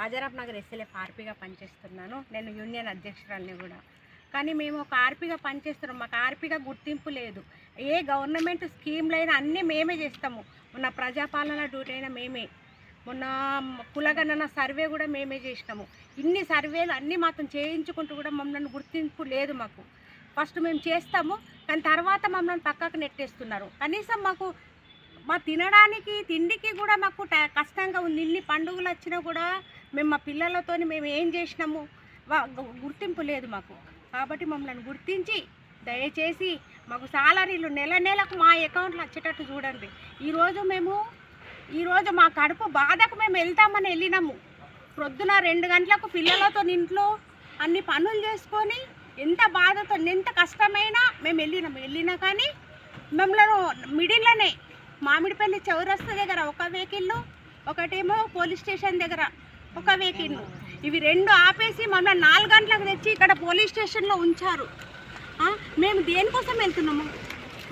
Rajaram Nagar SLF ఆర్పీగా పనిచేస్తున్నాను. నేను union అధ్యక్షురాలని కూడా. కానీ మేము ఒక ఆర్పీగా పనిచేస్తున్నాం. మాకు ఆర్పీగా గుర్తింపు లేదు. ఏ గవర్నమెంట్ స్కీమ్లైనా అన్నీ మేమే చేస్తాము. మొన్న ప్రజాపాలన డ్యూటీ అయినా మేమే. మొన్న కులగణన సర్వే కూడా మేమే చేసినాము. ఇన్ని సర్వేలు అన్నీ మాత్రం చేయించుకుంటూ కూడా మమ్మల్ని గుర్తింపు లేదు మాకు. ఫస్ట్ మేము చేస్తాము కానీ తర్వాత మమ్మల్ని పక్కకు నెట్టేస్తున్నారు. కనీసం మాకు మా తినడానికి తిండికి కూడా మాకు కష్టంగా ఉంది. ఇన్ని పండుగలు వచ్చినా కూడా మేము మా పిల్లలతో మేము ఏం చేసినాము? గుర్తింపు లేదు మాకు. కాబట్టి మమ్మల్ని గుర్తించి దయచేసి మాకు సాలరీలు నెల నెలకు మా అకౌంట్లో వచ్చేటట్టు చూడండి. ఈరోజు మేము ఈరోజు మా కడుపు బాధకు మేము వెళ్తామని వెళ్ళినాము. ప్రొద్దున రెండు గంటలకు పిల్లలతో ఇంట్లో అన్ని పనులు చేసుకొని ఎంత బాధతో ఎంత కష్టమైనా మేము వెళ్ళినాము. వెళ్ళినా కానీ మమ్మల్ని మిడిల్లోనే మామిడిపల్లి చౌరస్తా దగ్గర ఒక వెహికల్ ఒకటేమో పోలీస్ స్టేషన్ దగ్గర ఒక వెహికల్ ఇవి రెండు ఆపేసి మమ్మల్ని నాలుగు గంటలకు తెచ్చి ఇక్కడ పోలీస్ స్టేషన్లో ఉంచారు. మేము దేనికోసం వెళ్తున్నాము?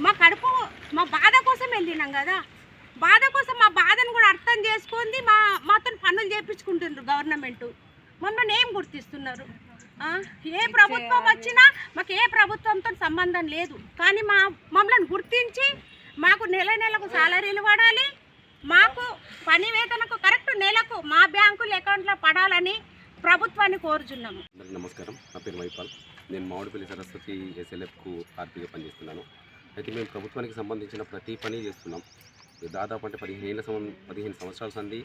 మా కడుపు మా బాధ కోసం వెళ్ళినాం కదా. బాధ కోసం మా బాధను కూడా అర్థం చేసుకుంది మా మాతో పనులు చేయించుకుంటున్నారు గవర్నమెంట్. మమ్మల్ని ఏం గుర్తిస్తున్నారు? ఏ ప్రభుత్వం వచ్చినా మాకు ఏ ప్రభుత్వంతో సంబంధం లేదు. కానీ మా మమ్మల్ని గుర్తించి మాకు నెల నెలకు సాలరీలు పడాలి. మాకు పని వేతనకు కరెక్ట్ నెలకు మా బ్యాంకుల అకౌంట్లో పడాలని ప్రభుత్వాన్ని కోరుచున్నాము. నమస్కారం. నా పేరు మైపాల్ నేను మామిడిపల్లి సరస్వతి ఎస్ఎల్ఎఫ్కు ఆర్పీగా పనిచేస్తున్నాను. అయితే మేము ప్రభుత్వానికి సంబంధించిన ప్రతి పని చేస్తున్నాం. దాదాపు అంటే పదిహేను ఏళ్ళ పదిహేను సంవత్సరాల సంది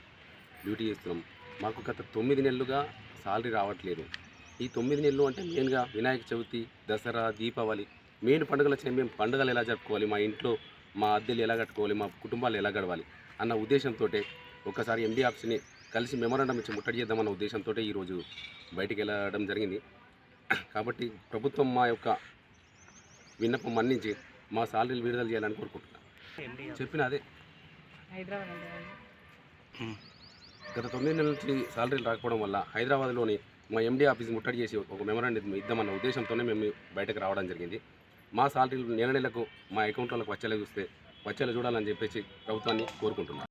డ్యూటీ చేస్తున్నాం. మాకు గత తొమ్మిది నెలలుగా సాలరీ రావట్లేదు. ఈ తొమ్మిది నెలలు అంటే మెయిన్గా వినాయక చవితి దసరా దీపావళి మెయిన్ పండుగలు వచ్చినాయి మేము పండుగలు ఎలా జరుపుకోవాలి మా ఇంట్లో మా అద్దెలు ఎలా కట్టుకోవాలి మా కుటుంబాలు ఎలా గడవాలి అన్న ఉద్దేశంతో ఒకసారి ఎండి ఆఫీస్ని కలిసి మెమోరాండం ఇచ్చి ముట్టడి చేద్దామన్న ఉద్దేశంతో ఈరోజు బయటికి వెళ్ళడం జరిగింది. కాబట్టి ప్రభుత్వం మా యొక్క విన్నపం మన్నించి మా సాలరీలు విడుదల చేయాలని కోరుకుంటున్నాను చెప్పిన అదే. గత తొమ్మిది నెలల నుంచి సాలరీలు రాకపోవడం వల్ల హైదరాబాద్లోని మా ఎండి ఆఫీస్ ముట్టడి చేసి ఒక మెమరాండం ఇద్దామన్న ఉద్దేశంతోనే మేము బయటకు రావడం జరిగింది. మా సాలరీలు నెల నెలకు మా అకౌంట్లకు వచ్చేలా చూస్తే వచ్చేలా చూడాలని చెప్పేసి ప్రభుత్వాన్ని కోరుకుంటున్నాను